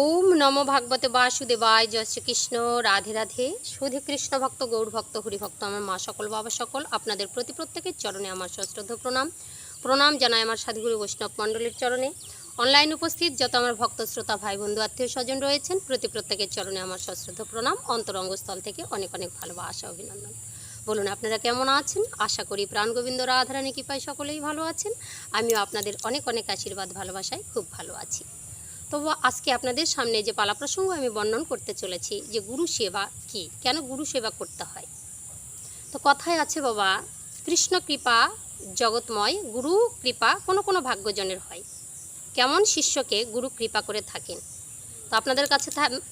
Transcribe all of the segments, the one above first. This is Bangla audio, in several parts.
ওম নম ভাগবতে বাসুদেবায়, জয় শ্রীকৃষ্ণ, রাধে রাধে। সুধী কৃষ্ণ ভক্ত, গৌর ভক্ত, হরিভক্ত, আমার মা সকল, বাবা সকল, আপনাদের প্রতি প্রত্যেকের চরণে আমার সশ্রদ্ধ প্রণাম। প্রণাম জানাই আমার সাধুগুরু বৈষ্ণব মণ্ডলীর চরণে। অনলাইন উপস্থিত যত আমার ভক্ত, শ্রোতা, ভাই, বন্ধু, আত্মীয়, স্বজন রয়েছেন, প্রতি প্রত্যেকের চরণে আমার সশ্রদ্ধ প্রণাম, অন্তরঙ্গস্থল থেকে অনেক অনেক ভালোবাসা, অভিনন্দন। বলুন, আপনারা কেমন আছেন? আশা করি প্রাণ গোবিন্দ রাধারানী কৃপায় সকলেই ভালো আছেন। আমিও আপনাদের অনেক অনেক আশীর্বাদ, ভালোবাসায় খুব ভালো আছি। তবু আজকে আপনাদের সামনে যে পালা প্রসঙ্গ আমি বর্ণন করতে চলেছি যে গুরু সেবা কি? কেন গুরু সেবা করতে হয়? তো কথায় আছে বাবা, কৃষ্ণ কৃপা জগৎময়, গুরু কৃপা কোনো কোনো ভাগ্যজনের হয়। কেমন শিষ্যকে গুরু কৃপা করে থাকেন? তো আপনাদের কাছে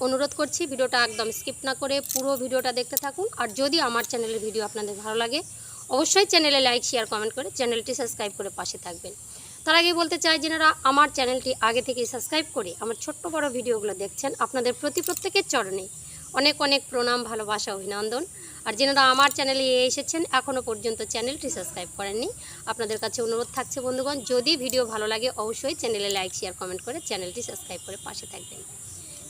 অনুরোধ করছি, ভিডিওটা একদম স্কিপ না করে পুরো ভিডিওটা দেখতে থাকুন। আর যদি আমার চ্যানেলের ভিডিও আপনাদের ভালো লাগে, অবশ্যই চ্যানেলে লাইক, শেয়ার, কমেন্ট করে চ্যানেলটি সাবস্ক্রাইব করে পাশে থাকবেন। তার আগে বলতে চাই যেনারা আমার চ্যানেলটি আগে থেকেই সাবস্ক্রাইব করে আমার ছোট্ট বড় ভিডিওগুলো দেখছেন, আপনাদের প্রতি প্রত্যেকের চরণে অনেক অনেক প্রণাম, ভালোবাসা, অভিনন্দন। আর যেনারা আমার চ্যানেলে এসেছেন এখনও পর্যন্ত চ্যানেলটি সাবস্ক্রাইব করেননি, আপনাদের কাছে অনুরোধ থাকছে বন্ধুগণ, যদি ভিডিও ভালো লাগে অবশ্যই চ্যানেলে লাইক, শেয়ার, কমেন্ট করে চ্যানেলটি সাবস্ক্রাইব করে পাশে থাকবেন।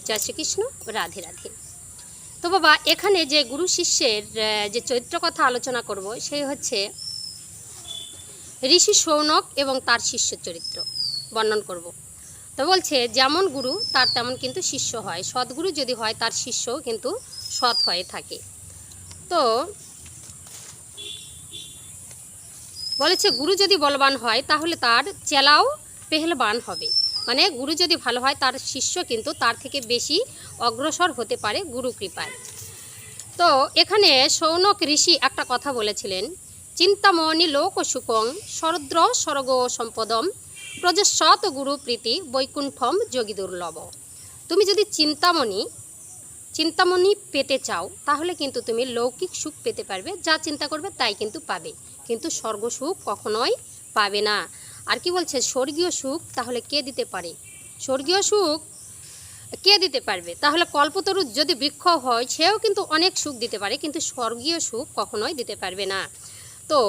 জয় শ্রীকৃষ্ণ, রাধে রাধে। তো বাবা, এখানে যে গুরু শিষ্যের যে চরিত্র কথা আলোচনা করব, সেই হচ্ছে ঋষি সৌনক এবং তার শিষ্য চরিত্র বর্ণন করব। তো বলছে, যেমন গুরু, তার তেমন কিন্তু শিষ্য হয়। সদ্গুরু যদি হয়, তার শিষ্যও কিন্তু সৎ হয়ে থাকে। তো বলেছে, গুরু যদি বলবান হয়, তাহলে তার চেলাও পেহলবান হবে। মানে গুরু যদি ভালো হয়, তার শিষ্য কিন্তু তার থেকে বেশি অগ্রসর হতে পারে গুরু কৃপায়। তো এখানে সৌনক ঋষি একটা কথা বলেছিলেন। চিন্তামণি লোক সুকং শরদ্র স্বর্গ সম্পদম প্রজস্বত গুরু প্রীতি বৈকুণ্ঠম যোগী দুর্লভ তুমি যদি চিন্তামণি চিন্তামণি পেতে চাও, তাহলে কিন্তু তুমি লৌকিক সুখ পেতে পারবে, যা চিন্তা করবে তাই কিন্তু পাবে। কিন্তু স্বর্গ সুখ কখনোই পাবে না। আর কি বলছে? স্বর্গীয় সুখ তাহলে কে দিতে পারে? স্বর্গীয় সুখ কে দিতে পারবে? তাহলে কল্পতরু যদি বৃক্ষ হয়, সেও কিন্তু অনেক সুখ দিতে পারে, কিন্তু স্বর্গীয় সুখ কখনোই দিতে পারবে না। তো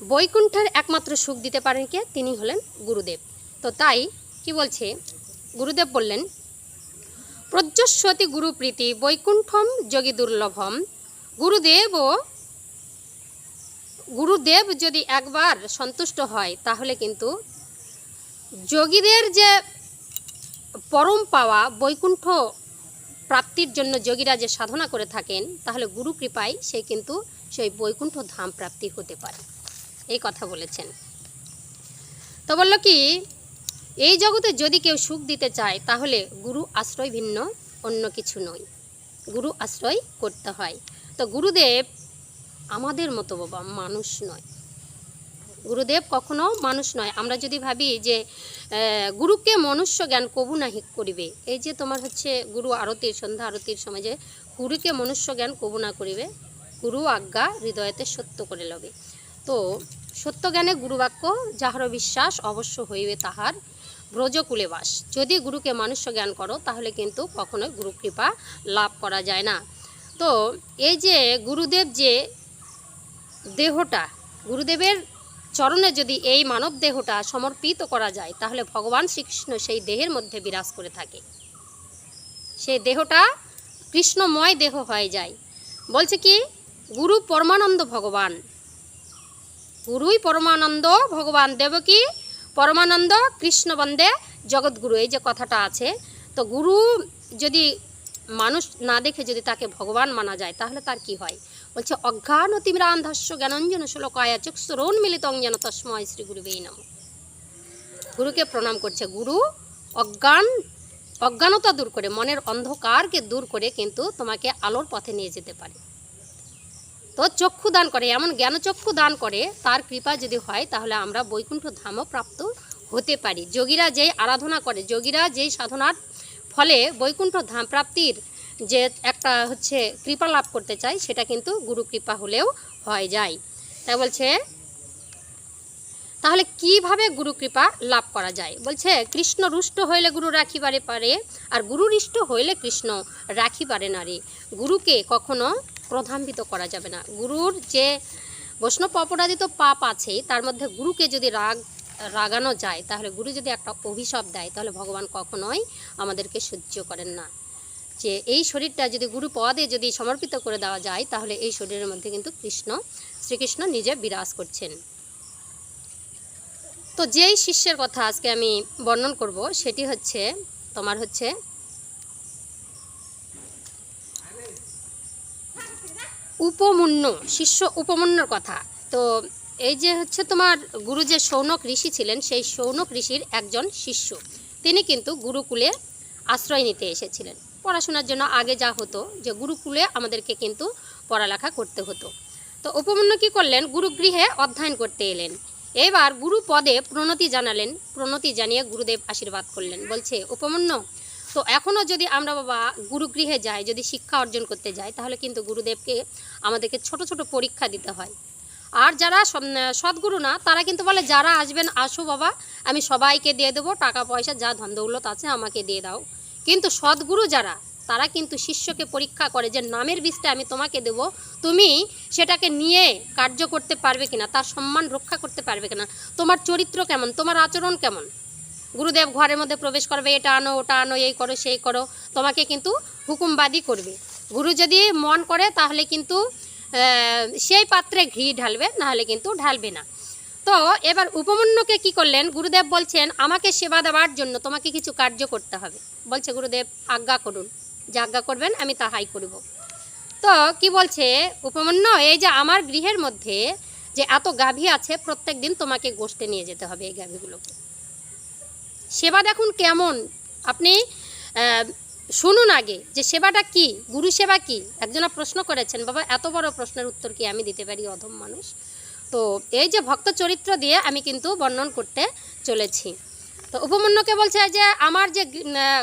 বৈকুণ্ঠের একমাত্র সুখ দিতে পারেন কে? তিনি হলেন গুরুদেব। তো তাই কি বলছে? গুরুদেব বললেন প্রজ্জস্বতী গুরুপ্রীতি বৈকুণ্ঠম যোগী দুর্লভম। গুরুদেব ও গুরুদেব যদি একবার সন্তুষ্ট হয়, তাহলে কিন্তু যোগীদের যে পরম পাওয়া বৈকুণ্ঠ প্রাপ্তির জন্য যোগীরা যে সাধনা করে থাকেন, তাহলে গুরু কৃপায় সে কিন্তু সেই বৈকুণ্ঠ ধাম প্রাপ্তি হতে পারে। এই কথা বলেছেন। তো বলল কি, এই জগতে যদি কেউ সুখ দিতে চায়, তাহলে গুরু আশ্রয় ভিন্ন, অন্য কিছু নয়। গুরু আশ্রয় করতে হয়। তো গুরুদেব আমাদের মতো বাবা, মানুষ নয়। গুরুদেব কখনো মানুষ নয়। আমরা যদি ভাবি যে গুরুকে মনুষ্য জ্ঞান কবু নাহি করিবে, এই যে তোমার হচ্ছে গুরু আরতির, সন্ধ্যা আরতির সময় যে, গুরুকে মনুষ্য জ্ঞান কবু না করিবে গুরু আজ্ঞা হৃদয়তে সত্য করে লবে। তো সত্য জ্ঞানে গুরুবাক্য, যাহার বিশ্বাস অবশ্য হইবে তাহার ব্রজকুলে বাস। যদি গুরুকে মনুষ্য জ্ঞান করো, তাহলে কিন্তু কখনোই গুরু কৃপা লাভ করা যায় না। তো এই যে গুরুদেব যে দেহটা, গুরুদেবের চরণে যদি এই মানব দেহটা সমর্পিত করা যায়, তাহলে ভগবান শ্রীকৃষ্ণ সেই দেহের মধ্যে বিরাজ করে থাকে। সেই দেহটা কৃষ্ণময় দেহ হয়ে যায়। বলছে কি গুরু পরমানন্দ ভগবান। গুরুই পরমানন্দ, ভগবান দেবকী, পরমানন্দ, কৃষ্ণ বন্দে জগৎগুরু এই যে কথাটা আছে। তো গুরু যদি মানুষ না দেখে যদি তাকে ভগবান মানা যায়, তাহলে তার কি হয়? বলছে অজ্ঞান তিমিরান্ধস্য জ্ঞানঞ্জন শ্লোকায়া চক্ষুরোন মিলিত অঞ্জন তস্ময় শ্রী গুরুবেই নম। গুরুকে প্রণাম করছে গুরু। অজ্ঞান, অজ্ঞানতা দূর করে, মনের অন্ধকারকে দূর করে কিন্তু তোমাকে আলোর পথে নিয়ে যেতে পারে। তো চক্ষু দান করে, এমন জ্ঞানচক্ষু দান করে, তার কৃপা যদি হয়, তাহলে আমরা বৈকুণ্ঠ ধামও প্রাপ্ত হতে পারি। যোগীরা যেই আরাধনা করে, যোগীরা যেই সাধনার ফলে বৈকুণ্ঠ ধাম প্রাপ্তির যে একটা হচ্ছে কৃপা লাভ করতে চায়, সেটা কিন্তু গুরু কৃপা হলেও হয়ে যায়। তাই বলছে, তাহলে কীভাবে গুরু কৃপা লাভ করা যায়? বলছে, কৃষ্ণ রুষ্ট হইলে গুরু রাখিবারে পারে, আর গুরু হইলে কৃষ্ণ রাখিবারে না রে গুরুকে কখনো প্রধান্বিত করা যাবে না। গুরুর যে বৈষ্ণব অপরাধিত পাপ আছে, তার মধ্যে গুরুকে যদি রাগ, রাগানো যায়, তাহলে গুরু যদি একটা অভিশাপ দেয়, তাহলে ভগবান কখনোই আমাদেরকে সহ্য করেন না। যে এই শরীরটা যদি গুরু পদে যদি সমর্পিত করে দেওয়া যায়, তাহলে এই শরীরের মধ্যে কিন্তু কৃষ্ণ, শ্রীকৃষ্ণ নিজে বিরাজ করছেন। তো যেই শিষ্যের কথা আজকে আমি বর্ণন করব, সেটি হচ্ছে, তোমার হচ্ছে উপমূন্য, শিষ্য উপমন্যর কথা। তো এই যে হচ্ছে তোমার গুরু যে সৌনক ঋষি ছিলেন, সেই সৌনক ঋষির একজন শিষ্য। তিনি কিন্তু গুরুকুলে আশ্রয় নিতে এসেছিলেন। পড়াশোনার জন্য আগে যা হতো, যে গুরুকুলে আমাদেরকে কিন্তু পড়ালেখা করতে হতো। তো উপমন্য কী করলেন? গুরুগৃহে অধ্যয়ন করতে এলেন। এবার গুরু পদে প্রণতি জানালেন। প্রণতি জানিয়ে গুরুদেব আশীর্বাদ করলেন। বলছে, উপমন্য তো এখনও যদি আমরা বাবা গুরুগৃহে যাই, যদি শিক্ষা অর্জন করতে যাই, তাহলে কিন্তু গুরুদেবকে আমাদেরকে ছোট ছোট পরীক্ষা দিতে হয়। আর যারা সদ্গুরু না, তারা কিন্তু বলে, যারা আসবেন, আসো বাবা, আমি সবাইকে দিয়ে দেবো, টাকা, পয়সা, যা ধন দৌলত আছে, আমাকে দিয়ে দাও। কিন্তু সদ্গুরু যারা, তারা কিন্তু শিষ্যকে পরীক্ষা করে যে, নামের বীজটা আমি তোমাকে দেব, তুমি সেটাকে নিয়ে কার্য করতে পারবে কিনা, তার সম্মান রক্ষা করতে পারবে কিনা, তোমার চরিত্র কেমন, তোমার আচরণ কেমন? গুরুদেব ঘরের মধ্যে প্রবেশ করবে, এটা আনো, ওটা আনো, এই করো, সেই করো, তোমাকে কিন্তু হুকুমবাদী করবে। গুরু যদি মন করে, তাহলে কিন্তু সেই পাত্রে ঘি ঢালবে, নাহলে কিন্তু ঢালবে না। তো এবার উপমন্যুকে কি করলেন? গুরুদেব বলছেন, আমাকে সেবা দেওয়ার জন্য তোমাকে কিছু কার্য করতে হবে। বলছে, গুরুদেব, আজ্ঞা করুন। যে আজ্ঞা করবেন, আমি তাহাই করব। তো কি বলছে উপমন্য? এই যে আমার গৃহের মধ্যে যে এত গাভী আছে, প্রত্যেক দিন তোমাকে গোষ্ঠে নিয়ে যেতে হবে এই গাভীগুলোকে। সেবা দেখুন কেমন? আপনি শুনুন আগে যে সেবাটা কি? গুরু সেবা কি? একজনা প্রশ্ন করেছেন, বাবা, এত বড় প্রশ্নের উত্তর কি আমি দিতে পারি, অধম মানুষ? তো এই যে ভক্ত চরিত্র দিয়ে আমি কিন্তু বর্ণন করতে চলেছি। তো উপমন্যকে বলছে যে, আমার যে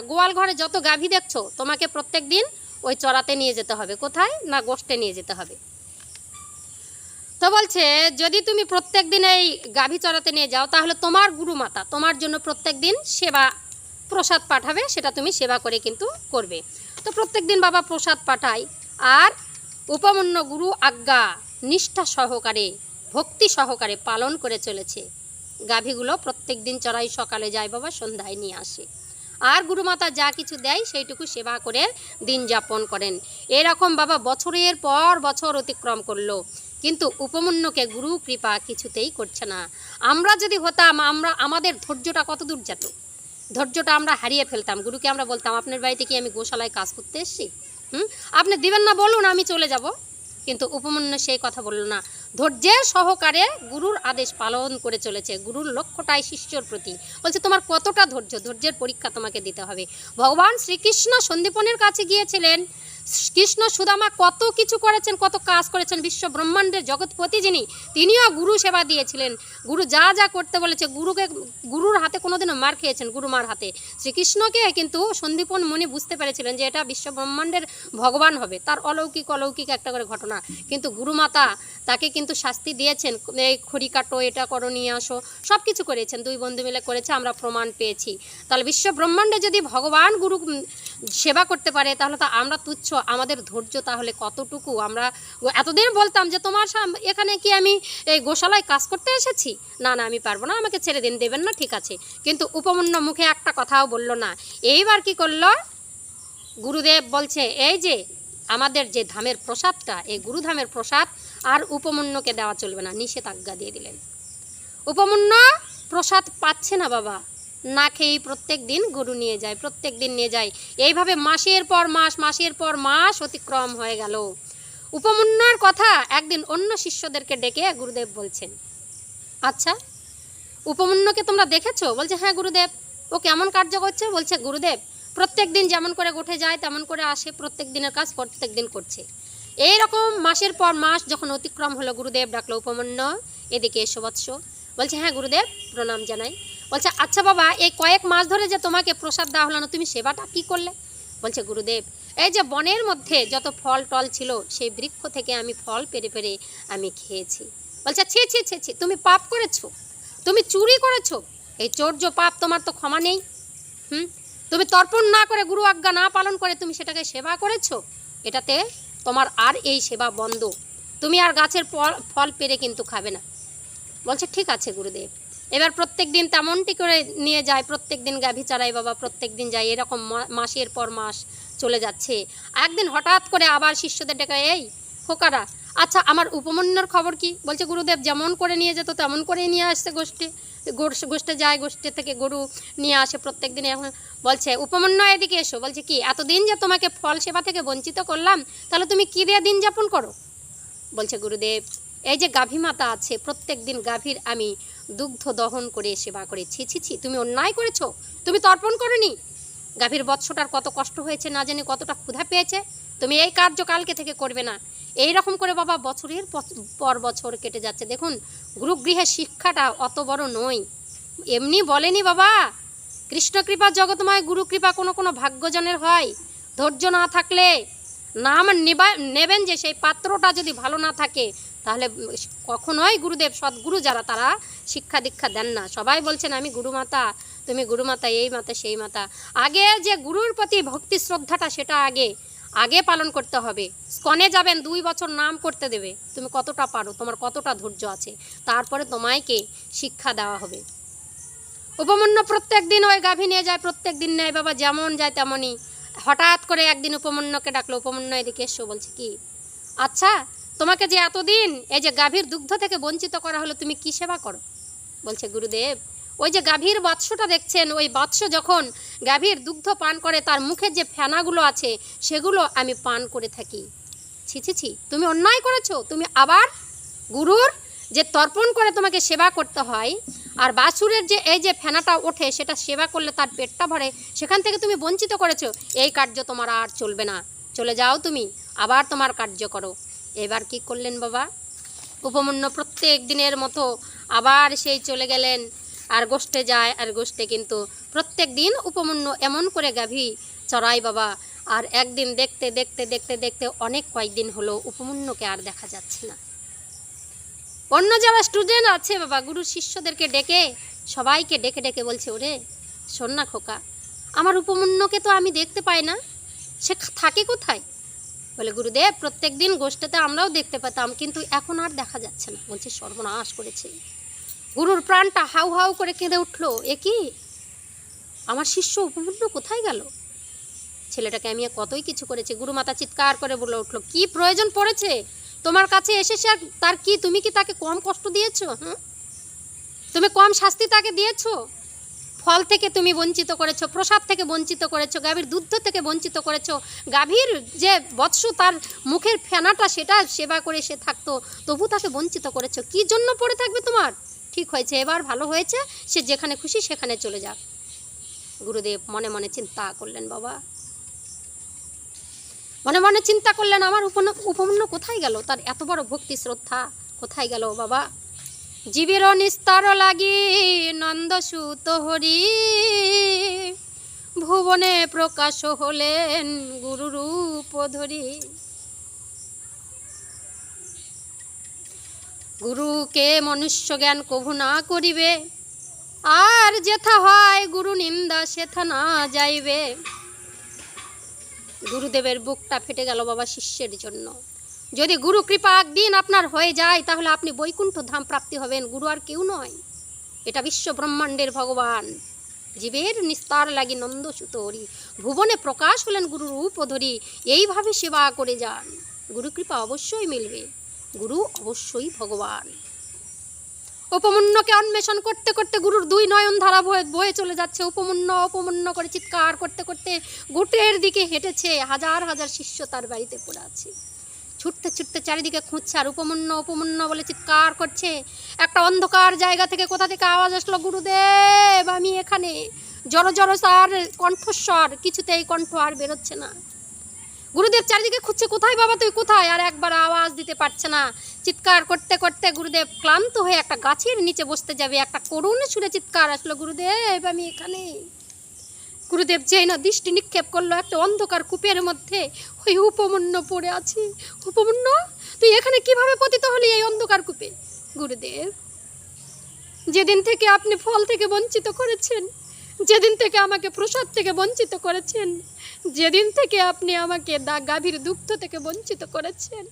গোয়াল ঘরে যত গাভী দেখছ, তোমাকে প্রত্যেক দিন ওই চড়াতে নিয়ে যেতে হবে। কোথায়? না গোষ্ঠে নিয়ে যেতে হবে। তো বলছে, যদি তুমি প্রত্যেক দিন এই গাভী চড়াতে নিয়ে যাও, তাহলে তোমার গুরু মাতা তোমার জন্য প্রত্যেক দিন সেবা, প্রসাদ পাঠাবে, সেটা তুমি সেবা করে কিন্তু করবে। তো প্রত্যেক দিন বাবা প্রসাদ পাঠায়। আর উপমন্য গুরু আজ্ঞা নিষ্ঠা সহকারে, ভক্তি সহকারে পালন করে চলেছে। গাভীগুলো প্রত্যেক দিন চড়াই সকালে যায় বাবা, সন্ধ্যায় নিয়ে আসে। আর গুরুমাতা যা কিছু দেয়, সেইটুকু সেবা করে দিন যাপন করেন। এরকম বাবা বছরের পর বছর অতিক্রম করল। কিন্তু উপমন্যকে গুরু কৃপা কিছুতেই করছে না। আমরা যদি হতাম, আমরা, আমাদের ধৈর্যটা কত দূর যেত? ধৈর্যটা আমরা হারিয়ে ফেলতাম। গুরুকে আমরা বলতাম, আপনার বাড়িতে কি আমি গোশালায় কাজ করতে এসেছি? হুম? আপনি দিবেন না, বলুন, আমি চলে যাব। কিন্তু উপমন্য সেই কথা বলল না। ধৈর্যের সহকারে গুরুর আদেশ পালন করে চলেছে। গুরুর লক্ষ্যটাই শিষ্যর প্রতি। বলছে, তোমার কতটা ধৈর্য? ধৈর্যের পরীক্ষা তোমাকে দিতে হবে। ভগবান শ্রীকৃষ্ণ সন্দীপনের কাছে গিয়েছিলেন। কৃষ্ণ সুদামা কত কিছু করেছেন, কত কাজ করেছেন বিশ্ব ব্রহ্মাণ্ডের জগৎপতি যিনি, তিনিও গুরু সেবা দিয়েছিলেন। গুরু যা যা করতে বলেছে, গুরুকে, গুরুর হাতে কোনোদিনও মার খেয়েছেন, গুরুমার হাতে। শ্রীকৃষ্ণকে কিন্তু সন্দীপন মুনি বুঝতে পেরেছিলেন যে এটা বিশ্ব ব্রহ্মাণ্ডের ভগবান হবে, তার অলৌকিক অলৌকিক একটা করে ঘটনা। কিন্তু গুরুমাতা তাকে কিন্তু শাস্তি দিয়েছেন, এই খড়ি কাটো, এটা করো, নিয়ে আসো সব কিছু করেছেন, দুই বন্ধু মিলে করেছে, আমরা প্রমাণ পেয়েছি। তাহলে বিশ্ব ব্রহ্মাণ্ডে যদি ভগবান, গুরু সেবা করতে পারে, তাহলে তো আমরা তুচ্ছ, আমাদের ধৈর্য তাহলে কতটুকু? আমরা এতদিন বলতাম যে, তোমার এখানে কি আমি এই গোশালায় কাজ করতে এসেছি? না না, আমি পারব না, আমাকে ছেড়ে দিন, দেবেন না, ঠিক আছে। কিন্তু উপমন্য মুখে একটা কথাও বলল না। এইবার কি করল? গুরুদেব বলছে, এই যে, আমাদের যে ধামের প্রসাদটা, এই গুরুধামের প্রসাদ আর উপমন্যকে দেওয়া চলবে না। নিষেধাজ্ঞা দিয়ে দিলেন। উপমন্য প্রসাদ পাচ্ছে না, বাবা। না খেয়েই প্রত্যেক দিন গরু নিয়ে যায়, প্রত্যেক দিন নিয়ে যায়। এইভাবে মাসের পর মাস, মাসের পর মাস অতিক্রম হয়ে গেল। উপমন্যর কথা একদিন অন্য শিষ্যদেরকে ডেকে গুরুদেব বলছেন আচ্ছা উপমন্যকে তোমরা দেখেছ? বলছে হ্যাঁ গুরুদেব। ও কেমন কার্য করছে? বলছে, গুরুদেব, প্রত্যেক দিন যেমন করে উঠে যায়, তেমন করে আসে, প্রত্যেক দিনের কাজ প্রত্যেক দিন করছে। এই রকম মাসের পর মাস যখন অতিক্রম হলো, গুরুদেব ডাকলো, উপমন্য, এদিকে এসো বৎস। বলছে হ্যাঁ গুরুদেব, প্রণাম জানাই। বলছে আচ্ছা বাবা, এই কয়েক মাস ধরে যে তোমাকে প্রসাদ দেওয়া হলো না, তুমি সেবাটা কি করলে? বলছে, গুরুদেব, এই যে বনের মধ্যে যত ফল টল ছিল, সেই বৃক্ষ থেকে আমি ফল পেরে পেরে আমি খেয়েছি। বলছে, ছি ছি ছি ছি, তুমি পাপ করেছ, তুমি চুরি করেছ, এই চৌর্য পাপ তোমার তো ক্ষমা নেই। হুম? তুমি তর্পণ না করে, গুরু আজ্ঞা না পালন করে তুমি সেটাকে সেবা করেছ, এটাতে তোমার আর এই সেবা বন্ধ। তুমি আর গাছের ফল পেরে কিন্তু খাবে না। বলছে, ঠিক আছে, গুরুদেব। এবার প্রত্যেক দিন তেমনটি করে নিয়ে যায় প্রত্যেক দিন গাভী চড়াই বাবা প্রত্যেক দিন যায়, এরকম মাসের পর মাস চলে যাচ্ছে। একদিন হঠাৎ করে আবার শিষ্যদের ডেকে, এই খোকারা আচ্ছা আমার উপমন্যর খবর কি? বলছে, গুরুদেব যেমন করে নিয়ে যেত, তেমন করেই নিয়ে আসছে গোষ্ঠ- গোষ্ঠে যায়, গোষ্ঠী থেকে গরু নিয়ে আসে প্রত্যেক দিন এখন। বলছে, উপমন্য এদিকে এসো। বলছে, কি, এতদিন যে তোমাকে ফল সেবা থেকে বঞ্চিত করলাম, তাহলে তুমি কী দিয়ে দিন যাপন করো? বলছে, গুরুদেব, এই যে গাভী মাতা আছে প্রত্যেক দিন গাভীর আমি দুগ্ধ দহন করে সেবা করে। ছি ছি ছি, তুমি অন্যায় করেছ, তুমি তর্পণ করনি। গাভীর বৎসটার কত কষ্ট হয়েছে না জানি, কতটা ক্ষুধা পেয়েছে, তুমি এই কার্য কালকে থেকে করবে না। এই রকম করে বাবা বছরের পর- বছর কেটে যাচ্ছে। দেখুন গুরুগৃহের শিক্ষাটা অত বড় নয়। এমনি বলেনি বাবা কৃষ্ণকৃপা জগৎময় গুরুকৃপা কোনো কোনো ভাগ্যজনের হয়। ধৈর্য না থাকলে নাম নেবা, নেবেন যে সেই পাত্রটা যদি ভালো না থাকে তাহলে কখনোই গুরুদেব, সদ্গুরু যারা, তারা শিক্ষা দীক্ষা দেন না। সবাই বলছেন, আমি গুরুমাতা, তুমি গুরুমাতা, এই মাতা, সেই মাতা। আগে যে গুরুর প্রতি ভক্তি শ্রদ্ধাটা, সেটা আগে আগে পালন করতে হবে। স্কনে যাবেন, দুই বছর নাম করতে দেবে। তুমি কতটা পারো? তোমার কতটা ধৈর্য আছে? তারপরে তোমায়কে শিক্ষা দেওয়া হবে। উপমন্য প্রত্যেক দিন ওই গাভী নিয়ে যায়, প্রত্যেক দিন নেয়। বাবা যেমন যায় তেমনই। হঠাৎ করে একদিন উপমন্যকে ডাকলো। উপমন্য এদিকে এসো বলছে, কি? আচ্ছা তোমাকে যে এতদিন এই যে গাভীর দুগ্ধ থেকে বঞ্চিত করা হলো, তুমি কি সেবা করো? বলছে গুরুদেব, ওই যে গাভীর বৎসটা দেখছেন, ওই বৎস যখন গাভীর দুগ্ধ পান করে, তার মুখে যে ফেনাগুলো আছে, সেগুলো আমি পান করে থাকি। ছি ছি ছি, তুমি অন্যায় করেছ, তুমি আবার গুরুর যে তর্পণ করে তোমাকে সেবা করতে হয়, আর বাছুরের যে এই যে ফেনাটা ওঠে, সেটা সেবা করলে তার পেটটা ভরে, সেখান থেকে তুমি বঞ্চিত করেছ, এই কার্য তোমার আর চলবে না। চলে যাও তুমি, আবার তোমার কার্য করো। এবার কি করলেন বাবা? উপমন্য প্রত্যেক দিনের মতো আবার সেই চলে গেলেন। আর গোষ্ঠে যায়, আর গোষ্ঠে কিন্তু প্রত্যেক দিন উপমন্য এমন করে গাভী চড়াই বাবা। আর একদিন দেখতে দেখতে দেখতে দেখতে অনেক কয়েকদিন হলো উপমন্যকে আর দেখা যাচ্ছে না। অন্য যারা স্টুডেন্ট আছে বাবা গুরু শিষ্যদেরকে ডেকে, সবাইকে ডেকে ডেকে বলছে, ওরে, শোন না খোকা, আমার উপমন্যকে তো আমি দেখতে পাই না। সে থাকে কোথায়? বলে, গুরুদেব, প্রত্যেক দিন গোষ্ঠীতে আমরাও দেখতে পেতাম, কিন্তু এখন আর দেখা যাচ্ছে না। বলছে, সর্বনাশ করেছে। গুরুর প্রাণটা হাউ হাউ করে কেঁদে উঠল। এ কি? আমার শিষ্য উপমন্য কোথায় গেল? ছেলেটাকে আমি কতই কিছু করেছি? গুরুমাতা চিৎকার করে বলে উঠল, কি প্রয়োজন পড়েছে? তোমার কাছে এসেছে আর তার কি, তুমি কি তাকে কম কষ্ট দিয়েছ, হুম? তুমি কম শাস্তি তাকে দিয়েছ? ফল থেকে তুমি বঞ্চিত করেছ, প্রসাদ থেকে বঞ্চিত করেছ, গাভীর দুধ থেকে বঞ্চিত করেছ, গাভীর যে বৎস তার মুখের ফেনাটা সেটা সেবা করে সে থাকতো, তবু তাকে বঞ্চিত করেছ। কি জন্য পড়ে থাকবে তোমার? ঠিক হয়েছে, এবার ভালো হয়েছে, সে যেখানে খুশি সেখানে চলে যাক। গুরুদেব মনে মনে চিন্তা করলেন, বাবা। মনে মনে চিন্তা করলেন, আমার উপন- উপমন্য কোথায় গেল? তার এত বড় ভক্তি শ্রদ্ধা কোথায় গেল, বাবা? জীবের নিস্তার লাগি নন্দসুত হরি। ভুবনে প্রকাশ হলেন গুরুরূপ ধরি। গুরুকে মনুষ্য জ্ঞান কভু না করিবে, আর যেথা হয় গুরু নিন্দা সেথা না যাইবে। গুরুদেবের বুকটা ফেটে গেল বাবা শিষ্যের জন্য। যদি গুরু কৃপা একদিন আপনার হয়ে যায়, তাহলে আপনি বৈকুণ্ঠ ধাম প্রাপ্তি হবেন। গুরু আর কেউ নয়। এটা বিশ্ব ব্রহ্মাণ্ডের ভগবান। জীবের নিস্তার লাগি নন্দ সুতরি। ভুবনে প্রকাশ হলেন গুরু রূপ ধরি। এইভাবে সেবা করে যান। গুরু কৃপা অবশ্যই মিলবে। গুরু অবশ্যই ভগবান। উপমন্যকে অন্বেষণ করতে করতে গুরুর দুই নয়ন ধারা বয়ে চলে যাচ্ছে। উপমন্য উপমন্য করে চিৎকার করতে করতে গুটের দিকে হেঁটেছে। হাজার হাজার শিষ্য তার বাড়িতে পড়ে আছে। ছুটতে ছুটতে চারিদিকে খুঁজছে আর উপমন্য উপমন্য বলে চিৎকার করছে। একটা অন্ধকার জায়গা থেকে কোথা থেকে আওয়াজ আসলো? গুরুদেব, আমি এখানে। জড় জড় সার কণ্ঠস্বর, কিছুতেই কণ্ঠ আর বেরোচ্ছে না। গুরুদেব চারিদিকে খুঁজছে, কোথায় বাবা তুই? কোথায়? আর একবার আওয়াজ দিতে পারছে না। চিৎকার করতে করতে গুরুদেব ক্লান্ত হয়ে একটা গাছের নিচে বসতে যাবে। একটা করুণ সুরে চিৎকার আসলো, গুরুদেব, আমি এখানে। গুরুদেব যেই না দৃষ্টি নিক্ষেপ করল, একটা অন্ধকার কূপের মধ্যে ওই উপমন্য পড়ে আছি। উপমন্য? তুই এখানে কীভাবে পতিত হলি এই অন্ধকার কূপে? গুরুদেব, যেদিন থেকে আপনি ফল থেকে বঞ্চিত করেছেন, যেদিন থেকে আমাকে প্রসাদ থেকে বঞ্চিত করেছেন, যেদিন থেকে আপনি আমাকে দা গাভীর দুগ্ধ থেকে বঞ্চিত করেছেন,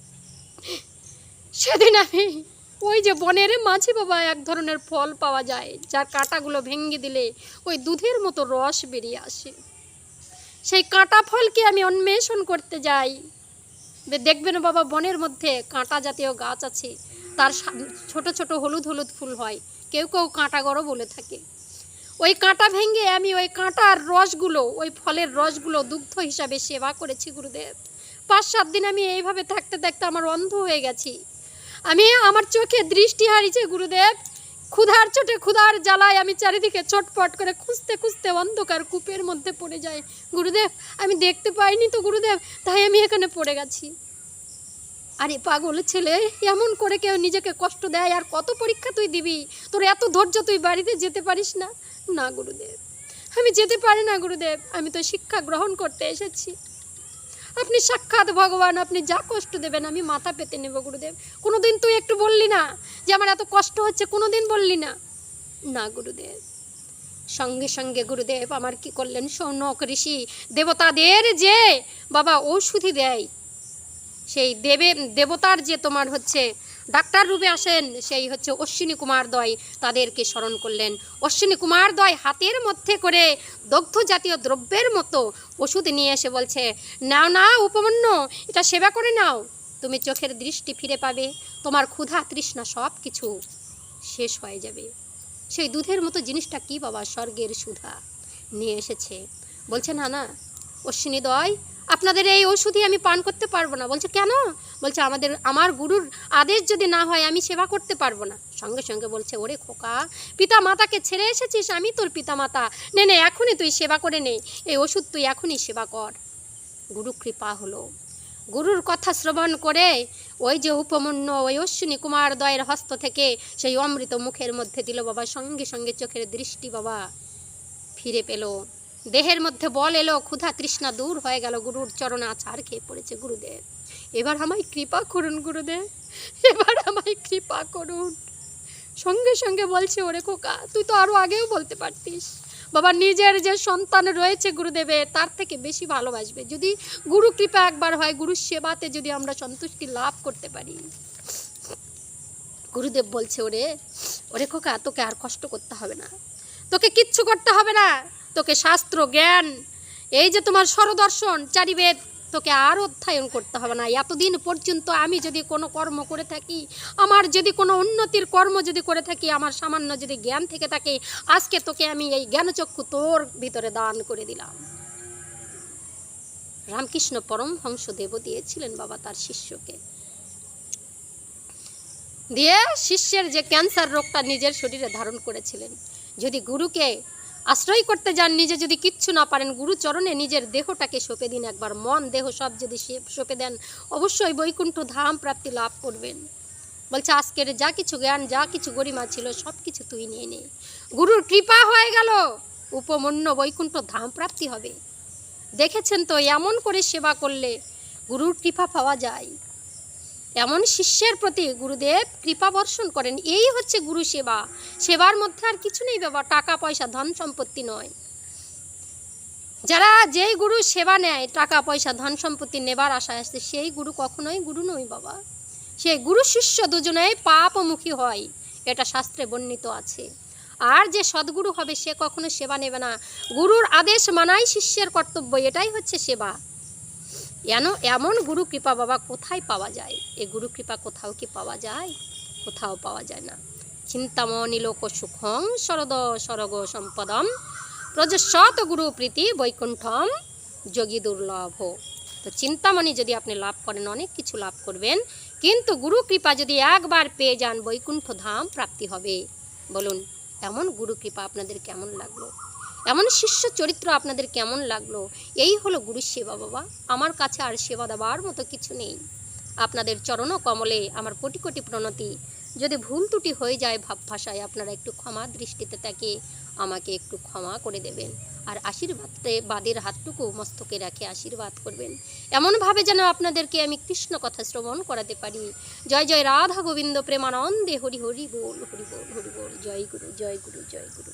সেদিন আমি ওই যে বনের মাঝে বাবা এক ধরনের ফল পাওয়া যায়, যার কাঁটাগুলো ভেঙে দিলে ওই দুধের মতো রস বেরিয়ে আসে। সেই কাঁটা ফলকে আমি অন্বেষণ করতে যাই। দেখবেন বাবা বনের মধ্যে কাঁটা জাতীয় গাছ আছে, তার ছোট ছোট হলুদ হলুদ ফুল হয়, কেউ কেউ কাঁটা গড়ও বলে থাকে। ওই কাঁটা ভেঙে আমি ওই কাঁটার রসগুলো, ওই ফলের রসগুলো দুগ্ধ হিসাবে সেবা করেছি গুরুদেব। পাঁচ সাত দিন আমি এইভাবে থাকতে থাকতে আমার অন্ধ হয়ে গেছি। আমি আমার চোখে দৃষ্টি হারিয়েছে গুরুদেব ক্ষুধার চোটে ক্ষুধার জ্বালায় আমি চারিদিকে চটপট করে খুঁজতে খুঁজতে অন্ধকার কূপের মধ্যে পড়ে যাই। গুরুদেব, আমি দেখতে পাইনি তো গুরুদেব, তাই আমি এখানে পড়ে গেছি। আরে পাগল ছেলে, এমন করে কেউ নিজেকে কষ্ট দেয় আর কত পরীক্ষা তুই দিবি? তোর এত ধৈর্য তুই বাড়িতে যেতে পারিস না? না, গুরুদেব। আমি যেতে পারি না, গুরুদেব। আমি তো শিক্ষা গ্রহণ করতে এসেছি। আপনি সাক্ষাৎ ভগবান, আপনি যা কষ্ট দেবেন আমি মাথা পেতে নেব, গুরুদেব। কোনোদিন তুই একটু বললি না যে আমার এত কষ্ট হচ্ছে, কোনোদিন বললি না। না, গুরুদেব। সঙ্গে সঙ্গে গুরুদেব আমার কি করলেন? সৌনক ঋষি, দেবতাদের যে বাবা ঔষধি দেয়, সেই দেবে দেবতার যে তোমার হচ্ছে ডাক্তার রূপে আসেন সেই হচ্ছে অশ্বিনী কুমার দয়, তাদেরকে স্মরণ করলেন। অশ্বিনী কুমার দয় হাতের মধ্যে করে দগ্ধ জাতীয় দ্রব্যের মতো ওষুধ নিয়ে এসে বলছে, নাও না উপমন্য, এটা সেবা করে নাও। তুমি চোখের দৃষ্টি ফিরে পাবে, তোমার ক্ষুধা, তৃষ্ণা সব কিছু শেষ হয়ে যাবে। সেই দুধের মতো জিনিসটা কি বাবা, স্বর্গের সুধা নিয়ে এসেছে। বলছে, না না, অশ্বিনী দয় আপনাদের এই ওষুধই আমি পান করতে পারব না। বলছে, কেন? বলছে, আমাদের, আমার গুরুর আদেশ যদি না হয়, আমি সেবা করতে পারব না। সঙ্গে সঙ্গে বলছে, ওরে খোকা পিতা মাতাকে ছেড়ে এসেছিস? আমি তোর পিতা মাতা নে নে, এখনই তুই সেবা করে নে। এই ওষুধ তুই এখনই সেবা কর। গুরু কৃপা হলো। গুরুর কথা শ্রবণ করে ওই যে উপমন্য, ওই অশ্বিনী কুমার দয়ের হস্ত থেকে সেই অমৃত মুখের মধ্যে দিল বাবা। সঙ্গে সঙ্গে চোখের দৃষ্টি বাবা ফিরে পেল। দেহের মধ্যে বল এলো, ক্ষুধা তৃষ্ণা দূর হয়ে গেল, গুরুর চরণে আছাড় খেয়ে পড়েছে গুরুদেব। এবার আমায় কৃপা করুন গুরুদেব, এবার আমায় কৃপা করুন। সঙ্গে সঙ্গে বলছে, ওরে খোকা, তুই তো আরও আগেও বলতে পারতিস। বাবা, নিজের যে সন্তান রয়েছে গুরুদেবের তার থেকে বেশি ভালোবাসবে। যদি গুরু কৃপা একবার হয়, গুরুর সেবাতে যদি আমরা সন্তুষ্টি লাভ করতে পারি। গুরুদেব বলছে, ওরে ওরে খোকা, তোকে আর কষ্ট করতে হবে না। তোকে কিচ্ছু করতে হবে না। তোকে শাস্ত্র, জ্ঞান, এই যে তোমার স্বরদর্শন, চারিবেদ, তোকে আর অধ্যয়ন করতে হবে না। এতদিন পর্যন্ত আমি যদি কোনো কর্ম করে থাকি, আমার যদি কোনো উন্নতির কর্ম যদি করে থাকি, আমার সামান্য যদি জ্ঞান থেকে থাকে, আজকে তোকে আমি এই জ্ঞানচক্ষু তোর ভিতরে দান করে দিলাম। রামকৃষ্ণ পরমহংস দেব দিয়েছিলেন বাবা তার শিষ্যকে। দিয়ে শিষ্যের যে ক্যান্সার রোগটা নিজের শরীরে ধারণ করেছিলেন, যদি গুরুকে আশ্রয় করতে যান, নিজে যদি কিচ্ছু না পারেন গুরু চরণে নিজের দেহটাকে সঁপে দিন একবার। মন, দেহ সব যদি সঁপে দেন, অবশ্যই বৈকুণ্ঠ ধাম প্রাপ্তি লাভ করবেন। বলছে, আজকের যা কিছু জ্ঞান, যা কিছু গরিমা ছিল, সব কিছু তুই নিয়ে নে। গুরুর কৃপা হয়ে গেল। উপমন্য বৈকুণ্ঠ ধাম প্রাপ্তি হবে। দেখেছেন তো, এমন করে সেবা করলে গুরুর কৃপা পাওয়া যায়। এমন শিষ্যের প্রতি গুরুদেব কৃপা বর্ষণ করেন, এই হচ্ছে গুরু সেবা। সেবার মধ্যে আর কিছু নেই বাবা, টাকা, পয়সা, ধন সম্পত্তি নয়। যারা যেই গুরু সেবা নেয়, টাকা, পয়সা, ধন সম্পত্তি নেবার আশায় আসছে সেই গুরু কখনোই গুরু নয় বাবা। সেই গুরু শিষ্য দুজনেই পাপমুখী হয়, এটা শাস্ত্রে বর্ণিত আছে। আর যে সদ্গুরু হবে, সে কখনো সেবা নেবে না। গুরুর আদেশ মানাই শিষ্যের কর্তব্য, এটাই হচ্ছে সেবা। এন এমন গুরু কৃপা বাবা কোথায় পাওয়া যায়? এই গুরু কৃপা কোথাও কি পাওয়া যায়? কোথাও পাওয়া যায় না। চিন্তামণি লোক সুখং শরদ সরগ সম্পদম। প্রজস্বত গুরু প্রীতি বৈকুণ্ঠম। যোগী দুর্লভ। তো চিন্তামণি যদি আপনি লাভ করেন, অনেক কিছু লাভ করবেন। কিন্তু গুরু কৃপা যদি একবার পেয়ে যান বৈকুণ্ঠ ধাম প্রাপ্তি হবে। বলুন, এমন গুরু কৃপা আপনাদের কেমন লাগল? এমন শিষ্য চরিত্র আপনাদের কেমন লাগল? এই হলো গুরু সেবা, বাবা। আমার কাছে আর সেবা দেওয়ার মতো কিছু নেই। আপনাদের চরণ কমলে আমার কোটি কোটি প্রণতি। যদি ভুল ত্রুটি হয়ে যায় ভাব ভাষায় আপনারা একটু ক্ষমা দৃষ্টিতে তাকে আমাকে একটু ক্ষমা করে দেবেন আর আশীর্বাদে বাদের হাতটুকু মস্তকে রাখে আশীর্বাদ করবেন। এমনভাবে যেন আপনাদেরকে আমি কৃষ্ণ কথা শ্রবণ করাতে পারি। জয় জয়, রাধা গোবিন্দ প্রেমানন্দে। হরি হরি বল হরি বল হরি বল। জয় গুরু জয় গুরু জয় গুরু।